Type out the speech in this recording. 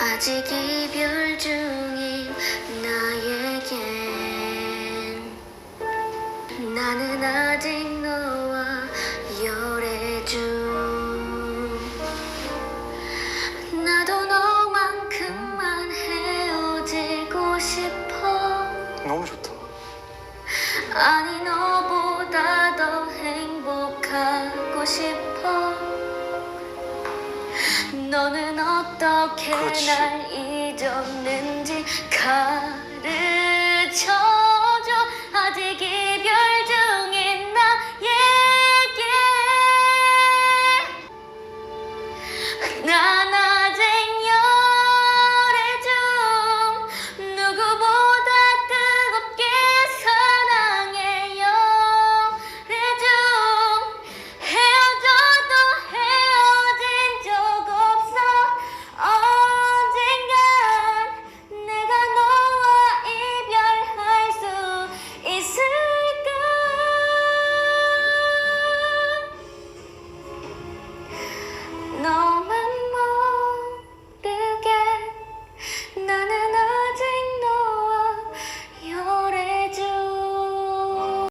아직 이별 중인 나에겐. 나는 아직 너와 열애 중. 나도 너만큼만 헤어지고 싶어. 너무 좋다. 아니 너보다 더 행복하고 싶어 너는 어떻게 그렇지. 날 잊었는지 가르쳐